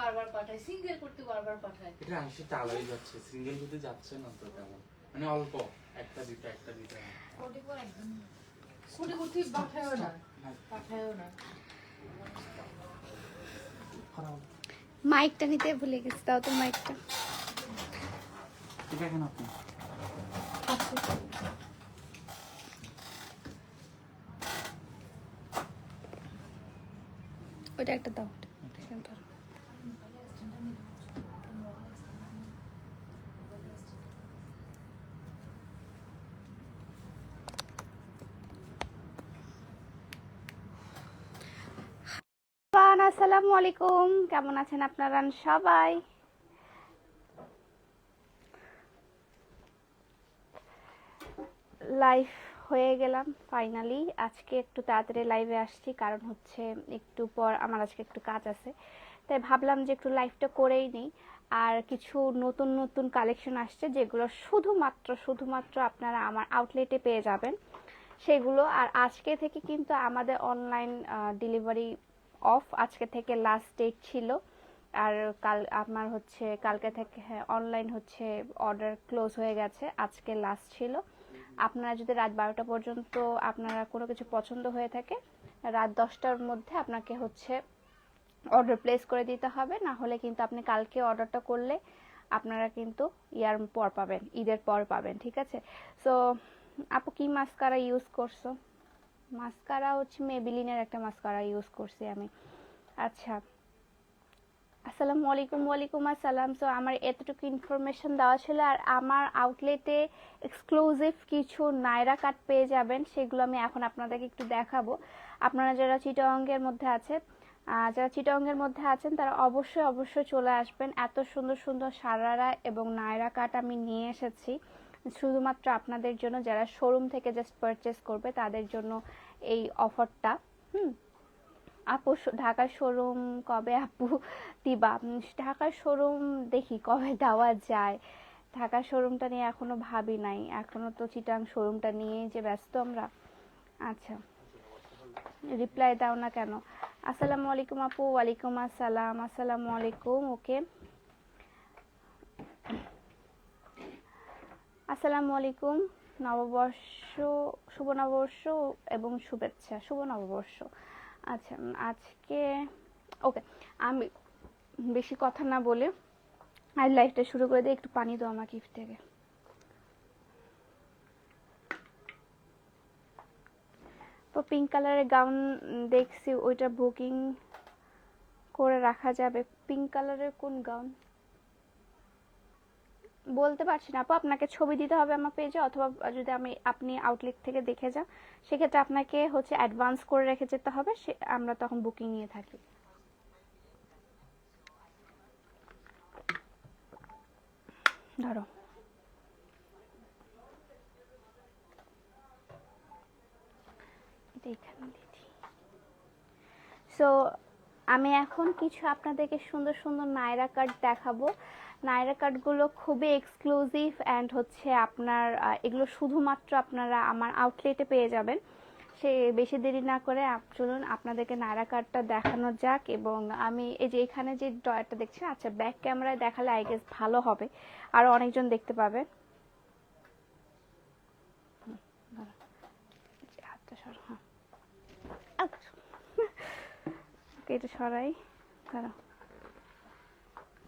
বারবার পাঠায় সিঙ্গেল কুর্তি বারবার পাঠায়। এটা আশি চালাই যাচ্ছে সিঙ্গেল কুর্তি যাচ্ছে না তো তেমন। মানে অল্প একটা দুইটা একটা দুইটা। কোটি করে একদম কোটি কুর্তি পাঠায়ও না। পাঠায়ও না। মাইকটা নিতে ভুলে গেছি তাও তো মাইকটা। ঠিক আছে আপনি? ওইটা একটা দাও ওটা। বান, আসসালামু আলাইকুম। কেমন আছেন আপনারা সবাই? লাইভ হয়ে গেলাম ফাইনালি আজকে একটু তাড়াতাড়ি লাইভে আসছি, কারণ হচ্ছে একটু পর আমার আজকে একটু কাজ আছে। তাই ভাবলাম যে একটু লাইভটা করেই নিই। আর কিছু নতুন নতুন কালেকশন আসছে, যেগুলো শুধুমাত্র শুধুমাত্র আপনারা আমার আউটলেটে পেয়ে যাবেন। সেগুলো, আর আজকে থেকে কিন্তু আমাদের অনলাইন ডেলিভারি অফ আজকে থেকে লাস্ট ডেট ছিল। আর কাল, আমার হচ্ছে, কালকে থেকে হ্যাঁ অনলাইন হচ্ছে অর্ডার ক্লোজ হয়ে গেছে, আজকে লাস্ট ছিল। আপনারা যদি রাত বারোটা পর্যন্ত আপনারা কোনো কিছু পছন্দ হয়ে থাকে, রাত দশটার মধ্যে আপনাকে হচ্ছে অর্ডার প্লেস করে দিতে হবে। না হলে কিন্তু আপনি কালকে অর্ডারটা করলে আপনারা কিন্তু ইয়ার পর পাবেন, ঈদের পর পাবেন, ঠিক আছে? সো আপু, কি মাস্কারা ইউজ করছ? মাস্কারা হচ্ছে মেবিলিনের একটা মাস্কারা ইউজ করছি আমি। আচ্ছা আসসালামু আলাইকুম, ওয়ালাইকুম আসসালাম। সো আমার এতটুকু ইনফরমেশন দেওয়া ছিল আর আমার আউটলেটে এক্সক্লুসিভ কিছু নায়রা কাট পেয়ে যাবেন, সেগুলো আমি এখন আপনাদেরকে একটু দেখাবো। আপনারা যারা চিটাঙ্গের মধ্যে আছে যারা চিটাঙ্গের মধ্যে আছেন, তারা অবশ্যই অবশ্যই চলে আসবেন। এত সুন্দর সুন্দর সারারা এবং নায়রা কাট আমি নিয়ে এসেছি। শুধুমাত্র আপনাদের জন্য, যারা শোরুম থেকে জাস্ট পারচেস করবে, তাদের জন্য এই অফারটা, হুম? আপু ঢাকার শোরুম কবে আপু দিবা? ঢাকার শোরুম দেখি কবে দেওয়া যায়। ঢাকার শোরুমটা নিয়ে এখনও ভাবি নাই। এখনও তো চিটাং শোরুমটা নিয়ে যে ব্যস্ত আমরা। আচ্ছা রিপ্লাই দাও না কেন? আসসালামু আলাইকুম আপু, ওয়ালাইকুম আসসালাম। আসসালামু আলাইকুম, ওকে? আসসালামু আলাইকুম। নববর্ষ শুভ নববর্ষ এবং শুভেচ্ছা শুভ নববর্ষ আচ্ছা আজকে, ওকে, আমি বেশি কথা না বলে আর লাইফটা শুরু করে দিই, একটু পানি দাও আমাকে গিফট থেকে। তো পিঙ্ক কালারের গাউন দেখছি, ওইটা বুকিং করে রাখা যাবে। পিঙ্ক কালারের কোন গাউন বলতে পারছি না। আপু, আপনাকে ছবি দিতে হবে আমার পেজে অথবা যদি আমি, আপনি আউটলেট থেকে দেখে যান, সেক্ষেত্রে আপনাকে হচ্ছে অ্যাডভান্স করে রেখে যেতে হবে, সে, আমরা তখন বুকিং নিয়ে থাকি। ধরো। সো আমি এখন কিছু আপনাদেরকে সুন্দর সুন্দর নায়রা কার্ড দেখাবো। নায়রা কার্ডগুলো খুবই এক্সক্লুসিভ অ্যান্ড হচ্ছে আপনার এগুলো শুধুমাত্র আপনারা আমার আউটলেটে পেয়ে যাবেন। সে বেশি দেরি না করে চলুন আপনাদেরকে নায়রা কার্ডটা দেখানো যাক এবং আমি এই যে এখানে যে ড্রয়ারটা দেখছেন? আচ্ছা ব্যাক ক্যামেরায় দেখালে আই গেস ভালো হবে। আরও অনেকজন দেখতে পাবে। এটা সরাই।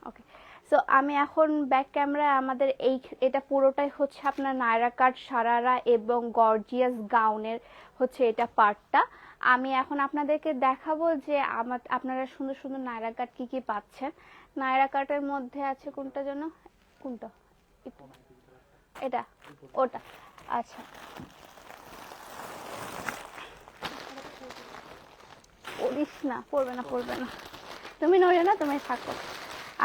ওকে সো আমি এখন ব্যাক ক্যামেরায় আমাদের এই এটা পুরোটাই হচ্ছে আপনার নায়রা কাট সারারা এবং গর্জিয়াস গাউনের হচ্ছে এটা পার্টটা আমি এখন আপনাদেরকে দেখাবো যে আমার, আপনারা সুন্দর সুন্দর নায়রা কাট কি কি পাচ্ছেন। নায়রা কাটের মধ্যে আছে কোনটা যেন? কোনটা? এটা, ওটা। আচ্ছা। পড়িস না, পড়বে না পড়বে না। তুমি নড়ে না, তুমি থাকো।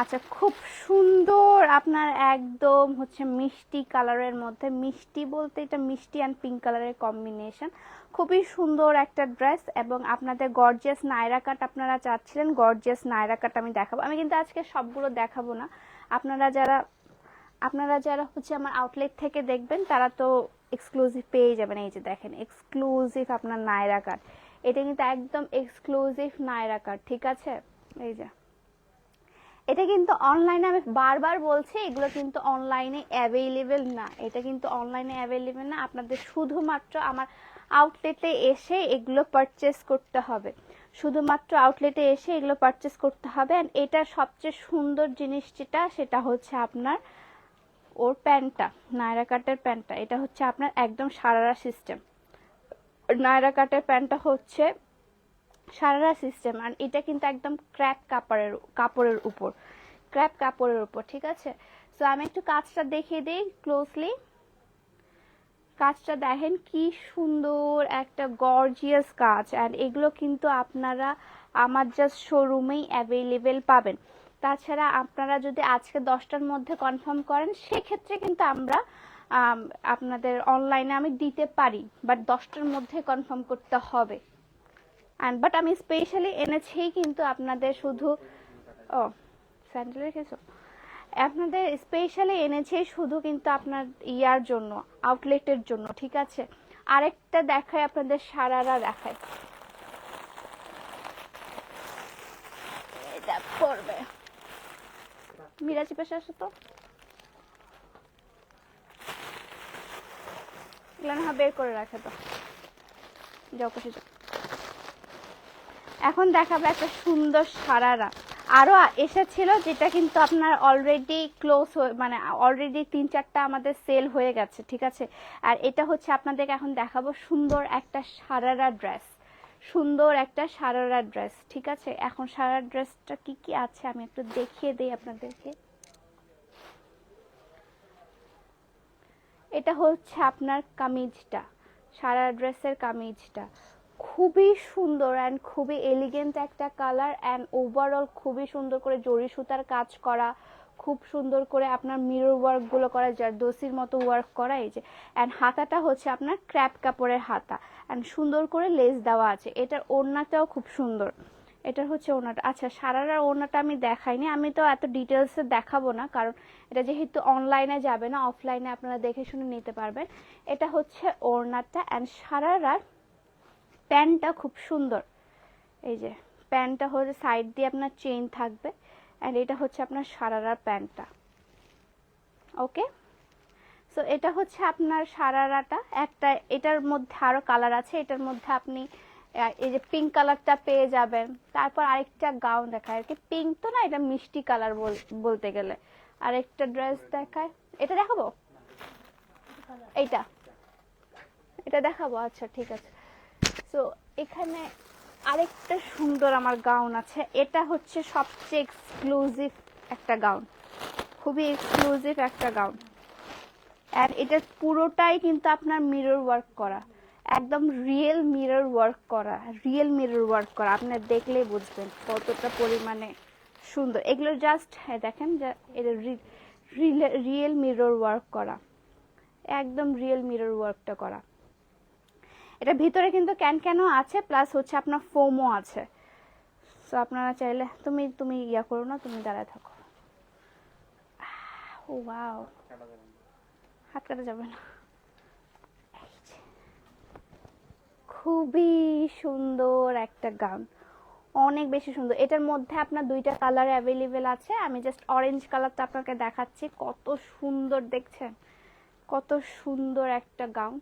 আচ্ছা খুব সুন্দর আপনার একদম হচ্ছে মিষ্টি কালারের মধ্যে, মিষ্টি বলতে এটা মিষ্টি অ্যান্ড পিঙ্ক কালারের কম্বিনেশন খুবই সুন্দর একটা ড্রেস এবং আপনাদের গর্জিয়াস নায়রা কাট আপনারা চাচ্ছিলেন গর্জিয়াস নায়রা কাট আমি দেখাবো। আমি কিন্তু আজকে সবগুলো দেখাবো না। আপনারা যারা আপনারা যারা হচ্ছে আমার আউটলেট থেকে দেখবেন, তারা তো এক্সক্লুসিভ পেয়ে যাবেন। এই যে দেখেন এক্সক্লুসিভ আপনার নায়রা কাট এটা কিন্তু একদম এক্সক্লুসিভ নায়রা কাট ঠিক আছে? এই যে। এটা কিন্তু অনলাইনে আমি বারবার বলছি, এগুলো কিন্তু অনলাইনে অ্যাভেলেবেল না। এটা কিন্তু অনলাইনে অ্যাভেলেবেল না। আপনাদের শুধুমাত্র আমার আউটলেটে এসে এগুলো পারচেস করতে হবে। শুধুমাত্র আউটলেটে এসে এগুলো পারচেস করতে হবে। অ্যান্ড এটার সবচেয়ে সুন্দর জিনিস যেটা, সেটা হচ্ছে আপনার ওর প্যান্টটা নায়রা কাটের প্যান্টটা। এটা হচ্ছে আপনার একদম সারারা সিস্টেম নায়রা কাটের প্যান্টটা হচ্ছে সারারা সিস্টেম আর এটা কিন্তু একদম ক্র্যাপ কাপড়ের কাপড়ের উপর ক্র্যাপ কাপড়ের উপর, ঠিক আছে? সো আমি একটু কাজটা দেখিয়ে দিই ক্লোজলি কাজটা দেখেন কি সুন্দর একটা গর্জিয়াস কাজ আর এগুলো কিন্তু আপনারা আমার জাস্ট শোরুমেই অ্যাভেলেবেল পাবেন। তাছাড়া আপনারা যদি আজকে দশটার মধ্যে কনফার্ম করেন, সেক্ষেত্রে কিন্তু আমরা আপনাদের অনলাইনে আমি দিতে পারি বাট দশটার মধ্যে কনফার্ম করতে হবে। অ্যান্ড বাট আমি স্পেশালি এনেছি কিন্তু আপনাদের শুধু, ও স্যান্ডেল রেখেছো আপনাদের স্পেশালি এনেছি শুধু কিন্তু আপনার ইয়ার জন্য আউটলেটের জন্য, ঠিক আছে? আরেকটা দেখায় আপনাদের সারারা দেখায় এটা পড়বে মিরাজি পাশে আসো তো। এগুলো না বের করে রাখে তো। যাও পাশে যাও। এখন দেখাবো একটা সুন্দর সারারা। আরও এসেছিল যেটা কিন্তু আপনার অলরেডি ক্লোজ মানে অলরেডি তিন চারটা আমাদের সেল হয়ে গেছে, ঠিক আছে? আর এটা হচ্ছে আপনাদেরকে এখন দেখাবো সুন্দর একটা সারারা ড্রেস সুন্দর একটা সারারা ড্রেস ঠিক আছে? এখন সারারা ড্রেসটা কি কি আছে আমি একটু দেখিয়ে দিই আপনাদেরকে। এটা হচ্ছে আপনার কামিজটা সারা ড্রেসের কামিজটা। খুবই সুন্দর অ্যান্ড খুবই এলিগেন্ট একটা কালার অ্যান্ড ওভারঅল খুবই সুন্দর করে জরি সুতার কাজ করা, খুব সুন্দর করে আপনার মিরর ওয়ার্কগুলো করা যায় দোসির মতো ওয়ার্ক করা, এই যে অ্যান্ড হাতাটা হচ্ছে আপনার ক্র্যাপ কাপড়ের হাতা অ্যান্ড সুন্দর করে লেস দেওয়া আছে। এটার ওড়নাটাও খুব সুন্দর। এটা হচ্ছে ওড়নাটা। আচ্ছা সারারার ওড়নাটা আমি দেখাইনি। আমি তো এত ডিটেলসে দেখাবো না, কারণ এটা যেহেতু অনলাইনে যাবে না অফলাইনে আপনারা দেখে শুনে নিতে পারবেন। এটা হচ্ছে ওড়নাটা অ্যান্ড সারারার প্যান্টটা খুব সুন্দর। এই যে প্যান্টটা হচ্ছে সাইড দিয়ে আপনার চেইন থাকবে অ্যান্ড এটা হচ্ছে আপনার সারারার প্যান্টটা ওকে? সো এটা হচ্ছে আপনার সারারাটা। একটা এটার মধ্যে আরও কালার আছে। এটার মধ্যে আপনি এই যে পিঙ্ক কালারটা পেয়ে যাবেন। তারপর আরেকটা গাউন দেখায়। আর কি পিঙ্ক তো না এটা মিষ্টি কালার বলতে গেলে। আরেকটা ড্রেস দেখায়। এটা দেখাবো? এইটা। এটা দেখাবো? আচ্ছা ঠিক আছে। সো এখানে আরেকটা সুন্দর আমার গাউন আছে। এটা হচ্ছে সবচেয়ে এক্সক্লুসিভ একটা গাউন খুবই এক্সক্লুসিভ একটা গাউন আর এটা পুরোটাই কিন্তু আপনার মিরর ওয়ার্ক করা। একদম রিয়েল মিরর ওয়ার্ক করা। রিয়েল মিরর ওয়ার্ক করা। আপনার দেখলেই বুঝবেন কতটা পরিমাণে সুন্দর। এগুলো জাস্ট হ্যাঁ দেখেন যে এটা রিয়েল মিরর ওয়ার্ক করা। একদম রিয়েল মিরর ওয়ার্কটা করা। এটা ভিতরে কিন্তু ক্যান ক্যানও আছে প্লাস হচ্ছে আপনার ফোমও আছে। সো আপনারা চাইলে তুমি তুমি ইয়া করো না, তুমি দাঁড়ায় থাকো। ও ওয়াও হাত কাটা যাবে না। খুবই সুন্দর একটা গাউন। অনেক বেশি সুন্দর। এটার মধ্যে আপনার দুইটা কালার অ্যাভেলেবেল আছে। আমি জাস্ট অরেঞ্জ কালারটা আপনাকে দেখাচ্ছি। কত সুন্দর দেখছেন? কত সুন্দর একটা গাউন।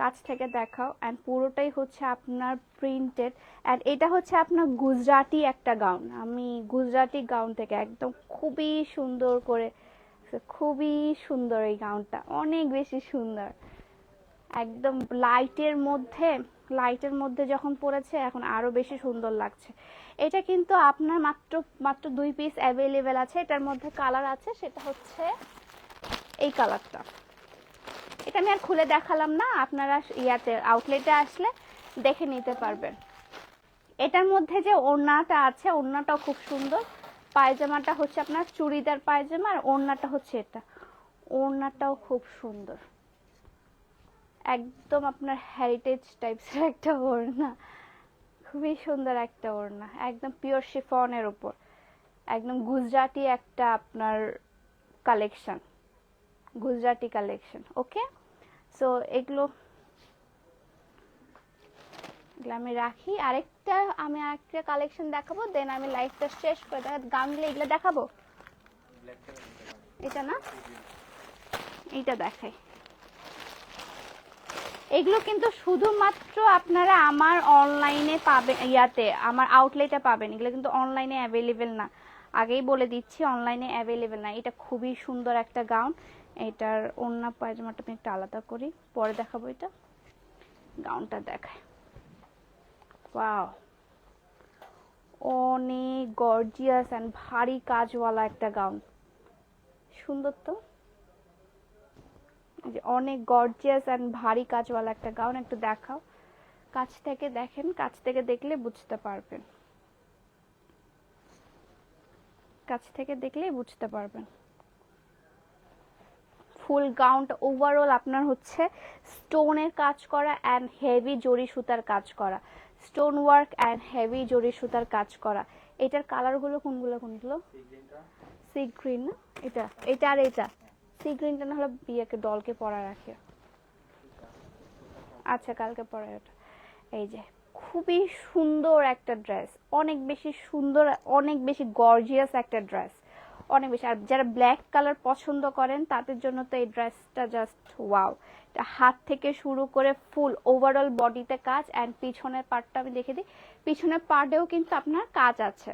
কাছ থেকে দেখাও অ্যান্ড পুরোটাই হচ্ছে আপনার প্রিন্টেড অ্যান্ড এটা হচ্ছে আপনার গুজরাটি একটা গাউন আমি গুজরাটি গাউন থেকে একদম খুবই সুন্দর করে, খুবই সুন্দর এই গাউনটা অনেক বেশি সুন্দর। একদম লাইটের মধ্যে লাইটের মধ্যে যখন পড়েছে এখন আরও বেশি সুন্দর লাগছে। এটা কিন্তু আপনার মাত্র মাত্র দুই পিস অ্যাভেলেবেল আছে, এটার মধ্যে কালার আছে, সেটা হচ্ছে এই কালারটা এটা আমি আর খুলে দেখালাম না। আপনারা ইয়াতে আউটলেটে আসলে দেখে নিতে পারবেন। এটার মধ্যে যে ওড়নাটা আছে, ওড়নাটাও খুব সুন্দর। পায়জামাটা হচ্ছে আপনার চুড়িদার পায়জামা আর ওড়নাটা হচ্ছে এটা। ওড়নাটাও খুব সুন্দর। একদম আপনার হেরিটেজ টাইপসের একটা ওড়না। খুবই সুন্দর একটা ওড়না। একদম পিওর শিফনের উপর। একদম গুজরাটি একটা আপনার collection Gujarati collection okay so এগুলো এগুলো আমি রাখি। আরেকটা আমি আরেকটা কালেকশন দেখাবো দেন আমি লাইফটা শেষ করে দেখা গাউনগুলো এগুলো দেখাবো? এটা না? এইটা দেখাই। এগুলো কিন্তু শুধুমাত্র আপনারা আমার অনলাইনে পাবেন ইয়াতে, আমার আউটলেটে পাবেন। এগুলো কিন্তু অনলাইনে অ্যাভেলেবেল না। আগেই বলে দিচ্ছি অনলাইনে অ্যাভেলেবেল না। এটা খুবই সুন্দর একটা গাউন। এটার অন্য পায়জামাটা আমি একটু আলাদা করি, পরে দেখাবো এটা। গাউনটা দেখায়। ওয়াও অনেক গর্জিয়াস অ্যান্ড ভারী কাজওয়ালা একটা গাউন। সুন্দর তো? অনেক গর্জিয়াস অ্যান্ড ভারী কাজওয়ালা একটা গাউন, একটু দেখাও। কাছ থেকে দেখেন, কাছ থেকে দেখলে বুঝতে পারবেন। কাছ থেকে দেখলেই বুঝতে পারবেন। ফুল গাউনটা ওভারঅল আপনার হচ্ছে স্টোনের কাজ করা অ্যান্ড হেভি জরি সুতার কাজ করা। স্টোন ওয়ার্ক অ্যান্ড হেভি জরি সুতার কাজ করা। এটার কালারগুলো কোনগুলো কোনগুলো? সি গ্রিন না? এটা এটা আর এটা। সি গ্রিনটা না হলে বিয়েকে ডলকে পরা রাখে। আচ্ছা কালকে পরে ওটা। এই যে, খুবই সুন্দর একটা ড্রেস অনেক বেশি সুন্দর, অনেক বেশি গর্জিয়াস একটা ড্রেস অনেক বেশি। আর যারা ব্ল্যাক কালার পছন্দ করেন, তাদের জন্য তো এই ড্রেসটা জাস্ট ওয়াও হাত থেকে শুরু করে ফুল ওভারঅল বডিতে কাজ অ্যান্ড পিছনের পার্টটা আমি দেখে দিই। পিছনের পার্টেও কিন্তু আপনার কাজ আছে।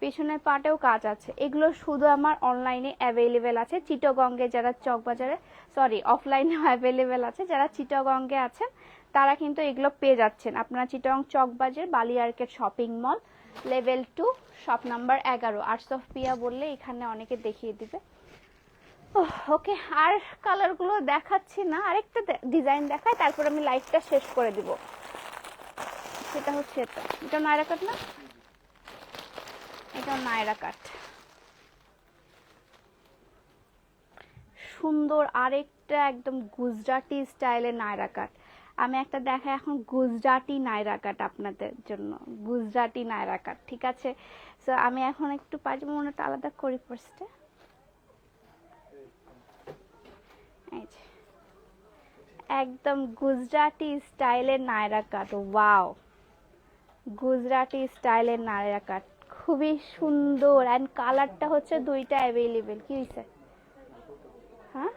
পিছনের পার্টেও কাজ আছে। এগুলো শুধু আমার অনলাইনে অ্যাভেলেবেল আছে। চিটগঙ্গে যারা চকবাজারে সরি অফলাইনে অ্যাভেলেবেল আছে, যারা চিটগঙ্গে আছেন, তারা কিন্তু এগুলো পেয়ে যাচ্ছেন। আপনারা Chittagong Chawkbazar বালিয়ার্কেট shopping mall level two shop number এগারো আর্টস অফ পিয়া বললে এখানে অনেকে দেখিয়ে দিবে। ওকে, আর কালারগুলো দেখাচ্ছি না, আরেকটা ডিজাইন দেখায় তারপর আমি লাইফটা শেষ করে দিব। সেটা হচ্ছে এটা। এটা নায়রা কাট না? এটা নায়রা কাট সুন্দর আরেকটা একদম গুজরাটি স্টাইলের নায়রা কাট আমি একটা দেখা এখন গুজরাটি নায়রা কাট আপনাদের জন্য। গুজরাটি নায়রা কাট, ঠিক আছে? সো আমি এখন একটু পাজামাটা আলাদা করি ফার্স্টে একদম গুজরাটি স্টাইলের নায়রা কাট, ওয়াও। গুজরাটি স্টাইলের নায়রা কাট, খুবই সুন্দর। অ্যান্ড কালারটা হচ্ছে দুইটা অ্যাভেলেবেল কি হয়েছে হ্যাঁ?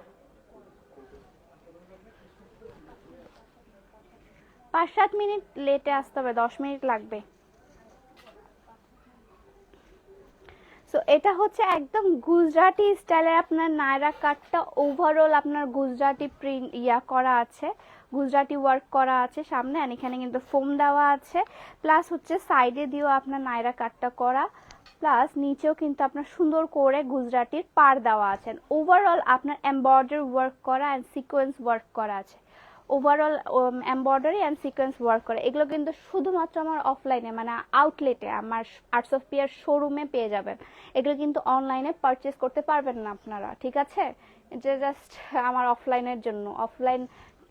পাঁচ সাত মিনিট লেটে আসতে হবে, দশ মিনিট লাগবে। সো এটা হচ্ছে একদম গুজরাটি স্টাইলের আপনার নায়রা কাটটা ওভারঅল আপনার গুজরাটি প্রিন্ট ইয়া করা আছে, গুজরাটি ওয়ার্ক করা আছে সামনে আর এখানে কিন্তু ফোম দেওয়া আছে। প্লাস হচ্ছে সাইডে দিয়েও আপনার নায়রা কাটটা করা। প্লাস নিচেও কিন্তু আপনার সুন্দর করে গুজরাটির পার দেওয়া আছে। ওভারঅল আপনার এমব্রয়ডারি ওয়ার্ক করা অ্যান্ড সিকোয়েন্স ওয়ার্ক করা আছে। Overall embroidery and sequence work করে। এগুলো কিন্তু শুধুমাত্র আমার অফলাইনে মানে আউটলেটে আমার আর্টস অফ পিয়ার শোরুমে পেয়ে যাবেন। এগুলো কিন্তু অনলাইনে পারচেস করতে পারবেন না আপনারা, ঠিক আছে? যে জাস্ট আমার অফলাইনের জন্য অফলাইন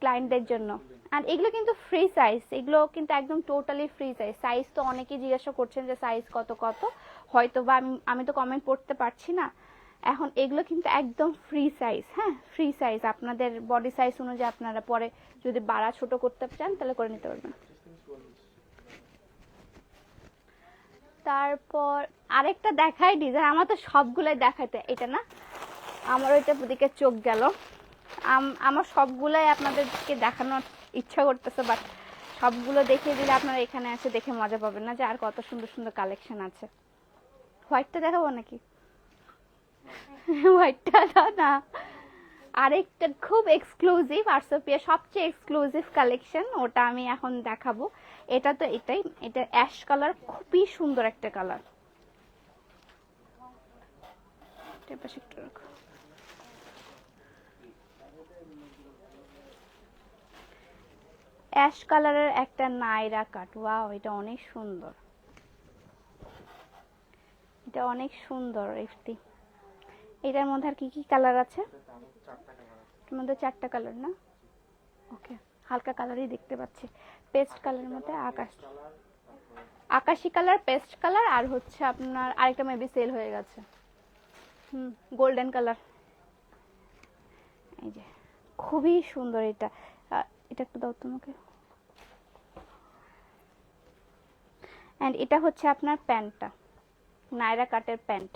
ক্লায়েন্টদের জন্য। আর এগুলো কিন্তু ফ্রি সাইজ এগুলো কিন্তু একদম টোটালি ফ্রি সাইজ সাইজ তো অনেকেই জিজ্ঞাসা করছেন যে সাইজ কত কত হয়তো বা আমি আমি তো কমেন্ট পড়তে পারছি না। এখন এগুলো কিন্তু একদম ফ্রি সাইজ হ্যাঁ? ফ্রি সাইজ আপনাদের বডি সাইজ অনুযায়ী আপনারা পরে যদি বাড়া ছোট করতে চান, তাহলে করে নিতে পারবেন। তারপর আরেকটা দেখাই ডিজাইন আমার তো সবগুলাই দেখাইতে, এটা না? আমার ওইটা দিকে চোখ গেল। আমার সবগুলাই আপনাদেরকে দেখানোর ইচ্ছা করতেছে বাট সবগুলো দেখিয়ে দিলে আপনারা এখানে এসে দেখে মজা পাবেন না যে আর কত সুন্দর সুন্দর কালেকশন আছে। হোয়াইটটা দেখাবো নাকি? হোয়াইটটা দাও না। আরেকটা খুব এক্সক্লুসিভ আর্টসোপিয়া সবচেয়ে এক্সক্লুসিভ কালেকশন ওটা আমি এখন দেখাবো। এটা তো এটাই, এটা অ্যাশ কালার খুবই সুন্দর একটা কালার অ্যাশ কালারের একটা নাইরা কাট ওয়াও এটা অনেক সুন্দর। এটা অনেক সুন্দর একটি এটার মধ্যে আর কি কি কালার আছে? এটার মধ্যে চারটা কালার না? ওকে হালকা কালারই দেখতে পাচ্ছি। পেস্ট কালারের মধ্যে আকাশ। আকাশি কালার পেস্ট কালার আর হচ্ছে আপনার আরেকটা মেবি সেল হয়ে গেছে। হুম গোল্ডেন কালার এই যে খুবই সুন্দর এটা। এটা একটু দাও তোমাকে। অ্যান্ড এটা হচ্ছে আপনার প্যান্টটা নায়রা কাটের প্যান্ট।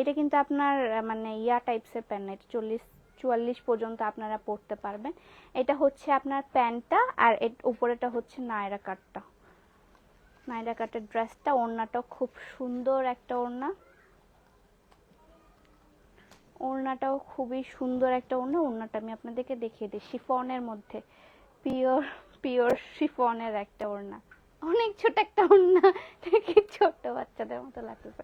এটা কিন্তু আপনার মানে ইয়া টাইপসের প্যান্ট না এটা চল্লিশ, চুয়াল্লিশ পর্যন্ত আপনারা পরতে পারবেন। এটা হচ্ছে আপনার প্যান্টটা আর উপরেটা হচ্ছে নায়রা কাটটা নায়রা কাটের ড্রেসটা ওড়নাটাও খুব সুন্দর একটা ওড়না। ওড়নাটাও খুবই সুন্দর একটা ওড়না। ওড়নাটা আমি আপনাদেরকে দেখিয়ে দিই, শিফনের মধ্যে। পিওর পিওর শিফনের একটা ওড়না। অনেক ছোট একটা ওড়না, দেখে ছোট বাচ্চাদের মতো লাগতেছে।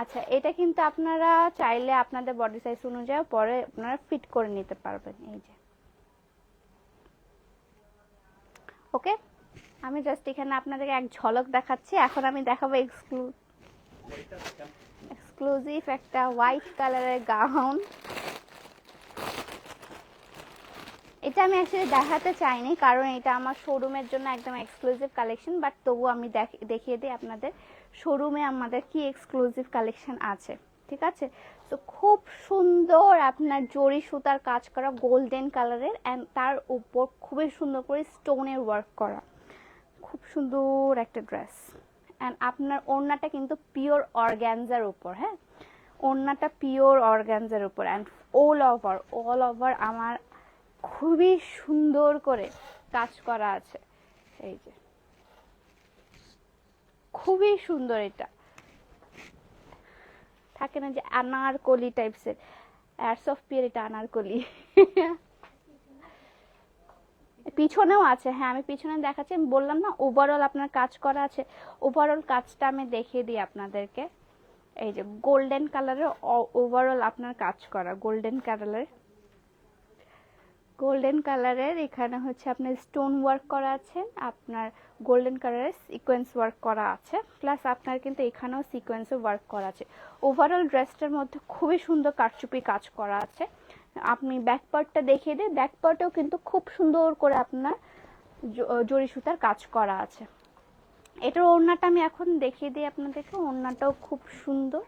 আচ্ছা এটা কিন্তু আপনারা চাইলে আপনাদের বডি সাইজ অনুযায়ী পরে আপনারা ফিট করে নিতে পারবেন, এই যে। ওকে আমি জাস্ট এখানে আপনাদেরকে এক ঝলক দেখাচ্ছি। এখন আমি দেখাবো এক্সক্লু এক্সক্লুসিভ একটা হোয়াইট কালারের গাউন এটা আমি অ্যাকচুয়ালি দেখাতে চাইনি, কারণ এটা আমার শোরুমের জন্য একদম এক্সক্লুসিভ কালেকশন বাট তবু আমি দেখ- দেখিয়ে দিই আপনাদের। শোরুমে আমাদের কি এক্সক্লুসিভ কালেকশন আছে, ঠিক আছে? তো খুব সুন্দর আপনার জরি সুতার কাজ করা গোল্ডেন কালারের অ্যান্ড তার উপর খুবই সুন্দর করে স্টোনের ওয়ার্ক করা। খুব সুন্দর একটা ড্রেস অ্যান্ড আপনার ওড়নাটা কিন্তু পিওর অর্গ্যানজার উপর হ্যাঁ? ওড়নাটা পিওর অর্গ্যানজার উপর and all over all over আমার খুবই সুন্দর করে কাজ করা আছে। এই যে। খুবই সুন্দর এটা। থাকে না যে আনারকলি টাইপসের অ্যাডস অফ পিয়ার এটা আনারকলি। পিছনেও আছে হ্যাঁ আমি পিছনে দেখাচ্ছি। আমি বললাম না ওভারঅল আপনার কাজ করা আছে। ওভারঅল কাজটা আমি দেখিয়ে দিই আপনাদেরকে। এই যে গোল্ডেন কালারের ওভারঅল আপনার কাজ করা গোল্ডেন কালারের গোল্ডেন কালারের এখানে হচ্ছে আপনার স্টোন ওয়ার্ক করা আছে, আপনার গোল্ডেন কালারের সিকোয়েন্স ওয়ার্ক করা আছে প্লাস আপনার কিন্তু এখানেও সিকোয়েন্সে ওয়ার্ক করা আছে। ওভারঅল ড্রেসটার মধ্যে খুবই সুন্দর কারচুপি কাজ করা আছে। আপনি ব্যাক পার্টটা দেখিয়ে দিই ব্যাক পার্টেও কিন্তু খুব সুন্দর করে আপনার জরি সুতার কাজ করা আছে। এটার ওড়নাটা আমি এখন দেখিয়ে দিই আপনাদেরকে, ওড়নাটাও খুব সুন্দর।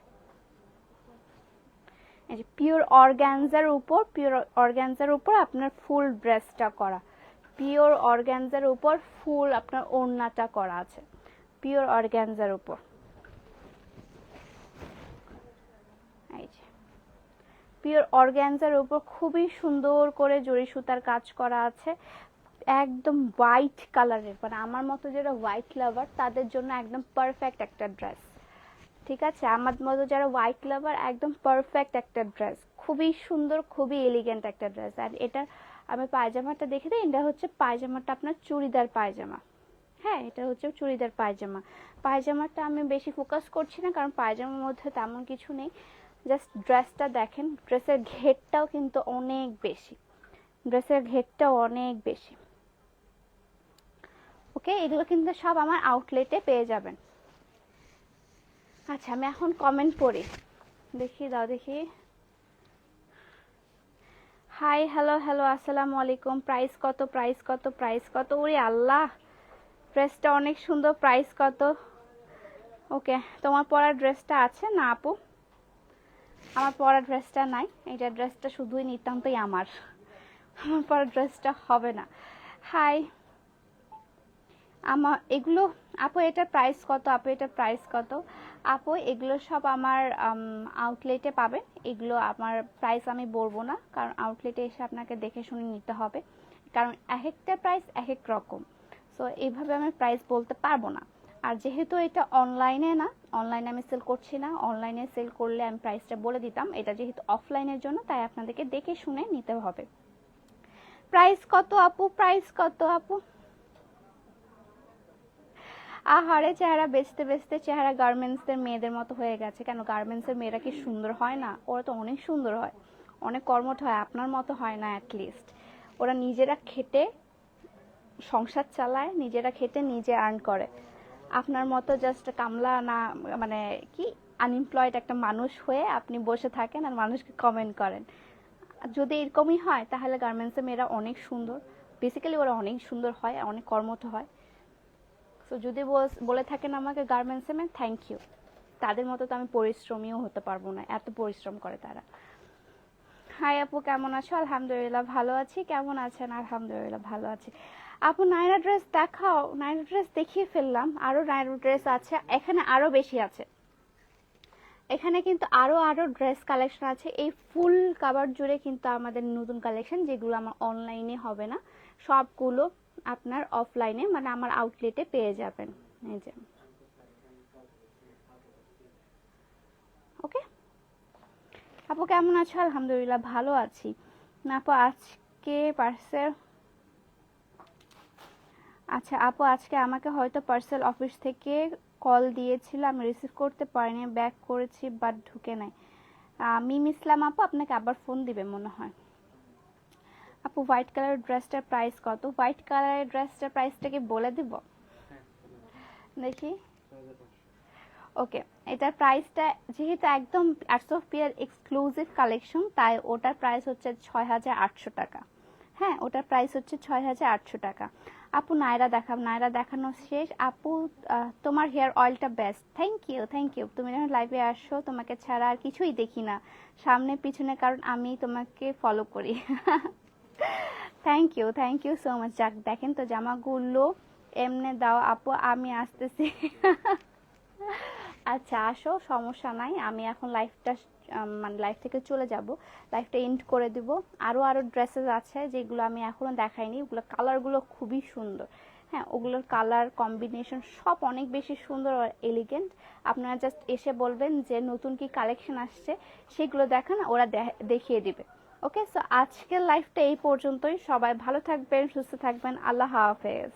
এই যে পিওর অর্গ্যানজার উপর পিওর অর্গ্যানজার উপর আপনার ফুল ড্রেসটা করা। পিওর অর্গ্যানজার উপর ফুল আপনার ওড়নাটা করা আছে। পিওর অর্গ্যানজার উপর। এই যে। পিওর অর্গ্যানজার উপর খুবই সুন্দর করে জরি সুতার কাজ করা আছে। একদম হোয়াইট কালারের মানে আমার মতো যারা হোয়াইট লাভার তাদের জন্য একদম পারফেক্ট একটা ড্রেস ঠিক আছে? আমার মতো যারা হোয়াইট লাভার একদম পারফেক্ট একটা ড্রেস খুবই সুন্দর, খুবই এলিগেন্ট একটা ড্রেস আর এটা আমি পায়জামাটা দেখে দিই, এটা হচ্ছে পায়জামাটা আপনার চুড়িদার পায়জামা। হ্যাঁ এটা হচ্ছে চুড়িদার পায়জামা। পায়জামাটা আমি বেশি ফোকাস করছি না, কারণ পায়জামার মধ্যে তেমন কিছু নেই। জাস্ট ড্রেসটা দেখেন ড্রেসের ঘেরটাও কিন্তু অনেক বেশি। ড্রেসের ঘেরটাও অনেক বেশি। ওকে এগুলো কিন্তু সব আমার আউটলেটে পেয়ে যাবেন। আচ্ছা আমি এখন কমেন্ট পড়ি। দেখি, দাও দেখি। হাই হ্যালো হ্যালো আসসালামু আলাইকুম। প্রাইস কত প্রাইস কত প্রাইস কত? ওরে আল্লাহ! ড্রেসটা অনেক সুন্দর প্রাইস কত? ওকে তোমার পরার ড্রেসটা আছে না, আপু? আমার পরার ড্রেসটা নাই। এইটা ড্রেসটা শুধুই নিতান্তই আমার। আমার পরার ড্রেসটা হবে না। হাই আমার এগুলো আপু, এটার প্রাইস কত? আপু, এটার প্রাইস কত? আপু, এগুলো সব আমার আউটলেটে পাবেন। এগুলো আমার প্রাইস আমি বলব না, কারণ আউটলেটে এসে আপনাকে দেখে শুনে নিতে হবে। কারণ এক একটা প্রাইস এক এক রকম। সো এইভাবে আমি প্রাইস বলতে পারব না। আর যেহেতু এটা অনলাইনে না অনলাইনে আমি সেল করছি না অনলাইনে সেল করলে আমি প্রাইসটা বলে দিতাম। এটা যেহেতু অফলাইনের জন্য, তাই আপনাদেরকে দেখে শুনে নিতে হবে। প্রাইস কত আপু? প্রাইস কত আপু? আহারে চেহারা বেচতে বেচতে চেহারা গার্মেন্টসের মেয়েদের মতো হয়ে গেছে। কেন গার্মেন্টসের মেয়েরা কি সুন্দর হয় না? ওরা তো অনেক সুন্দর হয়। অনেক কর্মঠ হয়। আপনার মতো হয় না অ্যাটলিস্ট ওরা নিজেরা খেটে সংসার চালায়, নিজেরা খেটে নিজে আর্ন করে। আপনার মতো জাস্ট কামলা না মানে কি আনএমপ্লয়েড একটা মানুষ হয়ে আপনি বসে থাকেন আর মানুষকে কমেন্ট করেন। যদি এরকমই হয়, তাহলে গার্মেন্টসের মেয়েরা অনেক সুন্দর। বেসিক্যালি ওরা অনেক সুন্দর হয়, অনেক কর্মঠ হয়। তো যদি বল- থাকেন আমাকে গার্মেন্টসে ম্যাম থ্যাংক ইউ তাদের মতো তো আমি পরিশ্রমীও হতে পারব না, এত পরিশ্রম করে তারা। হাই আপু, কেমন আছো? আলহামদুলিল্লাহ ভালো আছি। কেমন আছেন? আলহামদুলিল্লাহ ভালো আছি। আপু নাইরা ড্রেস দেখাও নাইরা ড্রেস দেখিয়ে ফেললাম। আরও নাইরা ড্রেস আছে, এখানে আরও বেশি আছে। এখানে কিন্তু আরও আরও ড্রেস কালেকশন আছে। এই ফুল কাভার জুড়ে কিন্তু আমাদের নতুন কালেকশন যেগুলো আমার অনলাইনে হবে না, সবগুলো আপনার অফলাইনে মানে আমার আউটলেটে পেয়ে যাবেন। এই যে। ওকে আপু, কেমন আছো? আলহামদুলিল্লাহ, ভালো আছি। আপু, আজকে পার্সেল আচ্ছা আপু, আজকে আমাকে হয়তো পার্সেল অফিস থেকে কল দিয়েছিল, আমি রিসিভ করতে পারিনি ব্যাক করেছি বাট ঢুকে নাই। মিম ইসলাম আপু, আপনাকে আবার ফোন দিবে, মনে হয়। আপু হোয়াইট কালারের ড্রেসটার প্রাইস কত? হোয়াইট কালারের ড্রেসটার প্রাইসটা কি বলে দিব? দেখি। ওকে এটার প্রাইসটা যেহেতু একদম আর্টস অফ পিয়ার এক্সক্লুসিভ কালেকশন তাই ওটার প্রাইস হচ্ছে ছয় হাজার আটশো টাকা। হ্যাঁ ওটার প্রাইস হচ্ছে ছয় হাজার আটশো টাকা। আপু নায়রা দেখাম নায়রা দেখানো শেষ। আপু তোমার হেয়ার অয়েলটা best thank you thank you তুমি যখন লাইভে আসো তোমাকে ছাড়া আর কিছুই দেখি না। সামনে, পিছনে, কারণ আমি তোমাকে ফলো করি। Thank you thank you so much যাক দেখেন তো জামাগুলো, এমনে দাও আপু, আমি আসতেছি। আচ্ছা আসো, সমস্যা নাই। আমি এখন লাইফটা মানে লাইফ থেকে চলে যাব। লাইফটা এন্ড করে দিব। আরও আরও ড্রেসেস আছে যেগুলো আমি এখনও দেখাইনি। ওগুলো কালারগুলো খুবই সুন্দর। হ্যাঁ ওগুলোর কালার কম্বিনেশন সব অনেক বেশি সুন্দর আর এলিগেন্ট আপনারা জাস্ট এসে বলবেন যে নতুন কি কালেকশন আসছে, সেগুলো দেখান, ওরা দেখিয়ে দিবে। ওকে সো আজকের লাইফটা এই পর্যন্তই। সবাই ভালো থাকবেন সুস্থ থাকবেন। আল্লাহ হাফেজ।